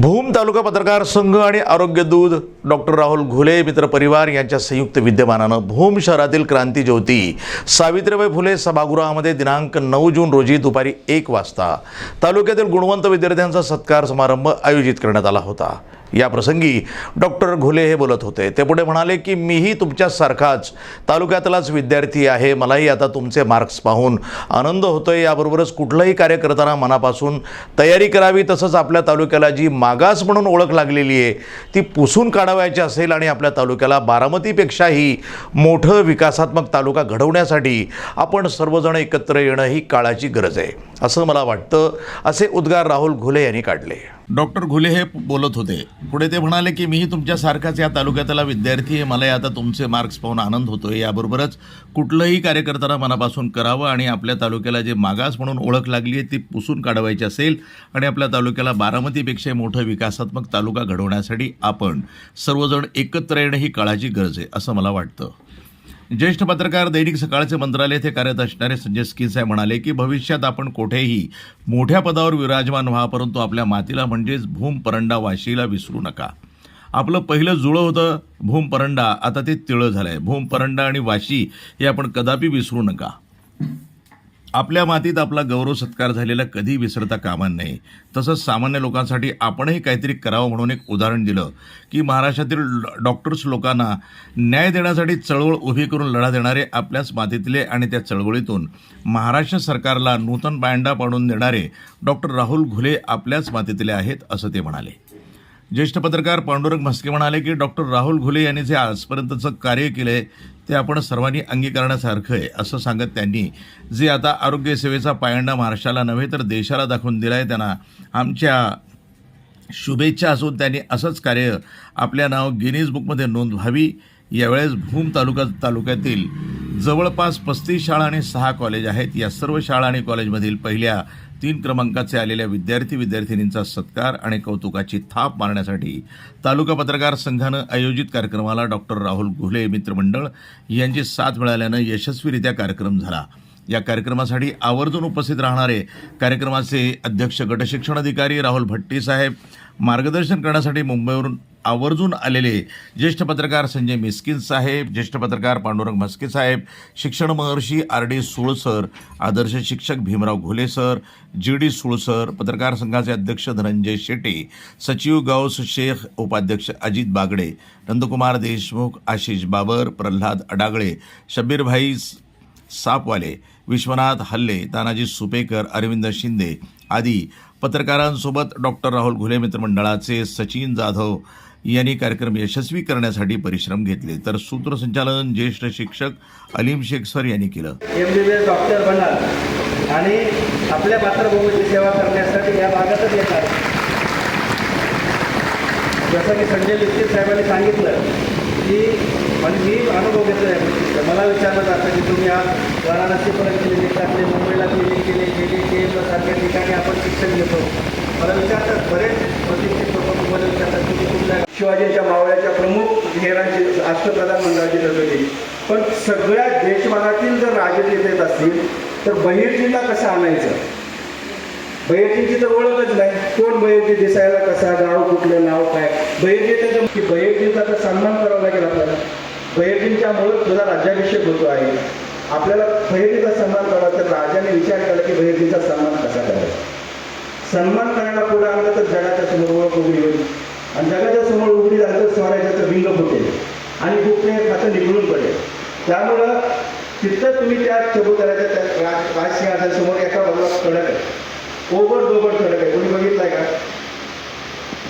भूम तालुका पत्रकार संघ आणि आरोग्य दूध डॉक्टर राहुल घुले मित्र परिवार यांच्या संयुक्त विद्यमानानं भूम शहरातील क्रांती ज्योती सावित्रीबाई फुले सभागृहामध्ये दिनांक नऊ जून रोजी दुपारी एक वाजता तालुक्यातील गुणवंत विद्यार्थ्यांचा सत्कार समारंभ आयोजित करण्यात आला होता. या प्रसंगी डॉक्टर घुले हे बोलत होते. ते पुढे म्हणाले की मीही तुमच्यासारखाच तालुक्यातलाच विद्यार्थी आहे. मलाही आता तुमचे मार्क्स पाहून आनंद होतोय. याबरोबरच कुठलंही कार्य करताना मनापासून तयारी करावी. तसंच आपल्या तालुक्याला जी मागास म्हणून ओळख लागलेली आहे ती पुसून काढावायची असेल आणि आपल्या तालुक्याला बारामतीपेक्षाही मोठं विकासात्मक तालुका घडवण्यासाठी आपण सर्वजण एकत्र येणं ही काळाची गरज आहे. असं मला वाटतं. असे उद्गार राहुल घुले यांनी काढले. डॉक्टर घुले हे बोलत होते. पुढे ते म्हणाले की मीही तुमच्यासारखाच या तालुक्यातला विद्यार्थी आहे. मलाही आता तुमचे मार्क्स पाहून आनंद होतोय. याबरोबरच कुठलंही कार्यकर्त्यांना मनापासून करावं आणि आपल्या तालुक्याला जे मागास म्हणून ओळख लागली आहे ती पुसून काढवायची असेल आणि आपल्या तालुक्याला बारामतीपेक्षा मोठं विकासात्मक तालुका घडवण्यासाठी आपण सर्वजण एकत्र येणं ही काळाची गरज आहे असं मला वाटतं. ज्येष्ठ पत्रकार दैनिक सकाळचे मंत्रालय येथे कार्यरत असणारे संजय स्किनसाहेब म्हणाले की भविष्यात आपण कुठेही मोठ्या पदावर विराजमान व्हा परंतु आपल्या मातीला म्हणजेच भूम परंडा वाशीला विसरू नका. आपलं पहिलं जुळं होतं भूम परंडा आता ते तिळं झालंय. भूम परंडा आणि वाशी हे आपण कदापि विसरू नका. आपल्या मातीत आपला गौरव सत्कार झालेला कधी विसरता कामा नये. तसंच सामान्य लोकांसाठी आपणही काहीतरी करावं म्हणून एक उदाहरण दिलं की महाराष्ट्रातील डॉक्टर्स लोकांना न्याय देण्यासाठी चळवळ उभी करून लढा देणारे आपल्याच मातीतले आणि त्या चळवळीतून महाराष्ट्र सरकारला नूतन पायंडा पाडून देणारे डॉक्टर राहुल घुले आपल्याच मातीतले आहेत असं ते म्हणाले. ज्येष्ठ पत्रकार पांडुरंग म्हस्के म्हणाले की डॉक्टर राहुल घुले यांनी जे आजपर्यंतचं कार्य केलं आहे ते आपण सर्वांनी अंगीकारण्यासारखं आहे असं सांगत त्यांनी. जे आता आरोग्य सेवेचा पायंडा महाराष्ट्राला नव्हे तर देशाला दाखवून दिला आहे त्यांना. आमच्या शुभेच्छा असून त्यांनी असंच कार्य आपल्या नाव गिनीज बुकमध्ये नोंद व्हावी. यावेळेस भूम तालुका तालुक्यातील जवळपास पस्तीस शाळा आणि सहा कॉलेज आहेत. या सर्व शाळा आणि कॉलेजमधील पहिल्या तीन क्रमांकाचे आलेल्या विद्यार्थी विद्यार्थिनींचा सत्कार आणि कौतुकाची थाप मारण्यासाठी तालुका पत्रकार संघानं आयोजित कार्यक्रमाला डॉक्टर राहुल घुले मित्रमंडळ यांची साथ मिळाल्यानं यशस्वीरित्या कार्यक्रम झाला. या कार्यक्रमासाठी आवर्जून उपस्थित राहणारे कार्यक्रमाचे अध्यक्ष गटशिक्षण अधिकारी राहुल भट्टी साहेब मार्गदर्शन करण्यासाठी मुंबईवरून आवर्जून आलेले ज्येष्ठ पत्रकार संजय मिस्किन साहेब ज्येष्ठ पत्रकार पांडुरंग म्हस्के साहेब शिक्षण महर्षी आर डी सुळसर आदर्श शिक्षक भीमराव घोले सर जी डी सुळसर पत्रकार संघाचे अध्यक्ष धनंजय शेटे सचिव गौस शेख उपाध्यक्ष अजित बागडे नंदकुमार देशमुख आशिष बाबर प्रल्हाद अडागळे शब्बीरभाई सापवाले विश्वनाथ हल्ले तानाजी सुपेकर अरविंद शिंदे आदी पत्रकारांसोबत डॉक्टर राहुल घुले मित्रमंडळाचे सचिन जाधव यांनी कार्यक्रम यशस्वी करण्यासाठी परिश्रम घेतले. तर सूत्रसंचालन ज्येष्ठ शिक्षक अलीम शेख सर यांनी केलं. M B B S doctor बनाल आणि आपल्या मातृभूमीची सेवा करण्यासाठी या भागातच येतात. जसं की संजय लिप्ती साहेबांनी सांगितलं की म्हणजे मी अनुभव घेतला आहे मला विचारलं जातं की तुम्ही आज वाराणसीपर्यंत क्लिनिक टाकले मुंबईला क्लिनिक केले गेले केलं सारख्या ठिकाणी आपण शिक्षण घेतो. मला विचारतात बरेच प्रतिष्ठित लोक मला विचारतात तुम्ही कुठल्या शिवाजींच्या मावळ्याच्या प्रमुख हेरांची राष्ट्रप्रधान मंडळाची ठरवली पण सगळ्या देशभरातील जर राजकीय येत असतील तर बहिर्जीला कसं आणायचं? बहिर्जींची तर ओळखच नाही. कोण बहिर्जी दिसायला कसा गाव कुठलं नाव काय? बहिर्जी त्याचं की बहिर्जीचा तर सन्मान करावा लागेल आपल्याला. बहिर्जींच्यामुळे तुझा राज्याभिषेक होतो आहे. आपल्याला बहिर्जीचा सन्मान करावा तर राजाने विचार केला की बहिर्जीचा सन्मान कसा करायचा? सन्मान करायला पुढे आणलं तर जगाच्या समोर ओळख उभी होईल. आणि जगाच्या समोर उघडी झाली तर स्वराज्याचं विंग होते आणि गुप्त खातं निघून पडेल. त्यामुळं तिथं तुम्ही त्या चबुतऱ्याच्या त्या राज राजसिंहासमोर एका बाजूला कडक आहे. ओबड दोबड कडक आहे. कोणी बघितलाय का?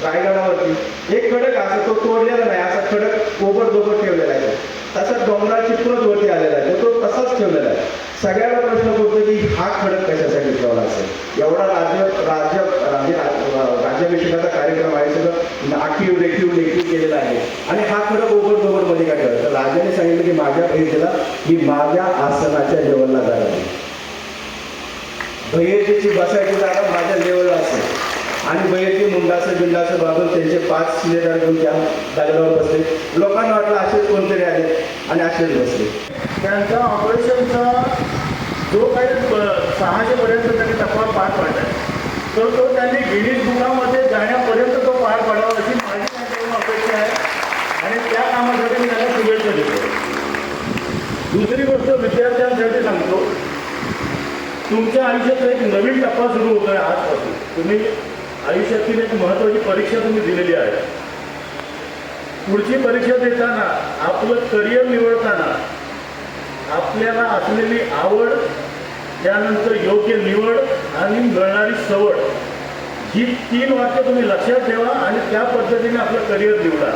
रायगडावरती. एक खडक आहे, असा तो तोडलेला नाही. असा खडक ओबड दोबड ठेवलेला आहे तसा डोंगरा चिपकूनच वरती आलेला आहे तर तो तसाच ठेवलेला आहे सगळ्यांना प्रश्न पडतो की हा खडक कशासाठी ठेवला असेल एवढा राज्य राज्य राज्य राज्याभिषेकाचा कार्यक्रम आहे सगळं आखीव रेखीव रेखीव केलेला आहे आणि हा खडक ओबड दोबडमध्ये काय ठेवला तर राजाने सांगितलं की माझ्या मी माझ्या आसनाच्या लेवलला जाणार आहे. बसायची जागा माझ्या लेवलला असेल. आणि बहिर्जी मुंडाचं बिंडाचं बाबून त्यांचे पाच शिलेदार घेऊन त्या दगडावर बसले. लोकांना वाटलं असेच कोणतरी आले आणि असेच बसले. त्यांचा ऑपरेशनचा जो काही प- सहाशेपर्यंत त्यांनी टप्पा पार पाडला. तर तो त्यांनी गिनीज बुकामध्ये जाण्यापर्यंत तो पार पाडावा अशी माझी त्यांच्याकडून अपेक्षा आहे. आणि त्या कामासाठी मी त्यांना शुभेच्छा देतो. दुसरी गोष्ट विद्यार्थ्यांसाठी सांगतो. तुमच्या आयुष्यात एक नवीन टप्पा सुरू होतो आहे आजपासून. तुम्ही आयुष्यातील एक महत्त्वाची परीक्षा तुम्ही दिलेली आहे. पुढची परीक्षा देताना आपलं करिअर निवडताना आपल्याला असलेली आवड त्यानंतर योग्य निवड आणि मिळणारी सवड ही तीन वाक्य तुम्ही लक्षात ठेवा आणि त्या पद्धतीने आपलं करिअर निवडा.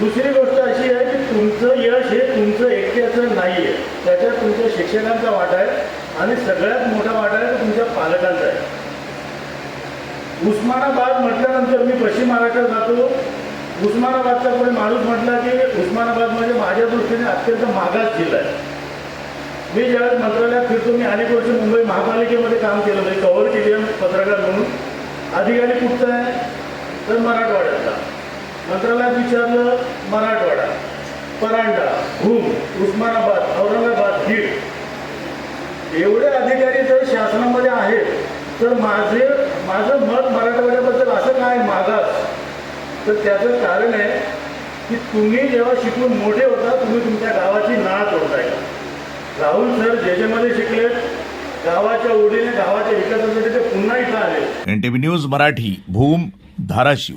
दुसरी गोष्ट अशी आहे की तुमचं यश हे तुमचं एकट्याचं नाही आहे त्याच्यात तुमच्या शिक्षकांचा वाटा आहे आणि सगळ्यात मोठा वाटा आहे तो तुमच्या पालकांचा आहे. उस्मानाबाद म्हटल्यानंतर मी पश्चिम महाराष्ट्रात जातो. उस्मानाबादचा कोणी माणूस म्हटला की उस्मानाबाद म्हणजे माझ्या दृष्टीने अत्यंत मागास जिल्हा आहे. मी ज्यावेळेस मंत्रालयात फिरतो मी अनेक वर्ष मुंबई महापालिकेमध्ये काम केलं म्हणजे कव्हर केली पत्रकार म्हणून. अधिकारी कुठचा आहे? तर मराठवाड्यातला. मंत्रालयात विचारलं मराठवाडा परांडा भूम उस्मानाबाद औरंगाबाद बीड. एवढे अधिकारी जर शासनामध्ये आहेत तर माझे माझं मत मराठवाड्याबद्दल असं काय मागास? तर त्याचं कारण आहे की तुम्ही जेव्हा शिकून मोठे होता तुम्ही तुमच्या गावाची नाच होताय राहुल सर जे जेमध्ये शिकलेत गावाच्या ओढीने गावाच्या विकासासाठी ते पुन्हा इथं आले. N T V news Marathi Bhoom Dharashiv.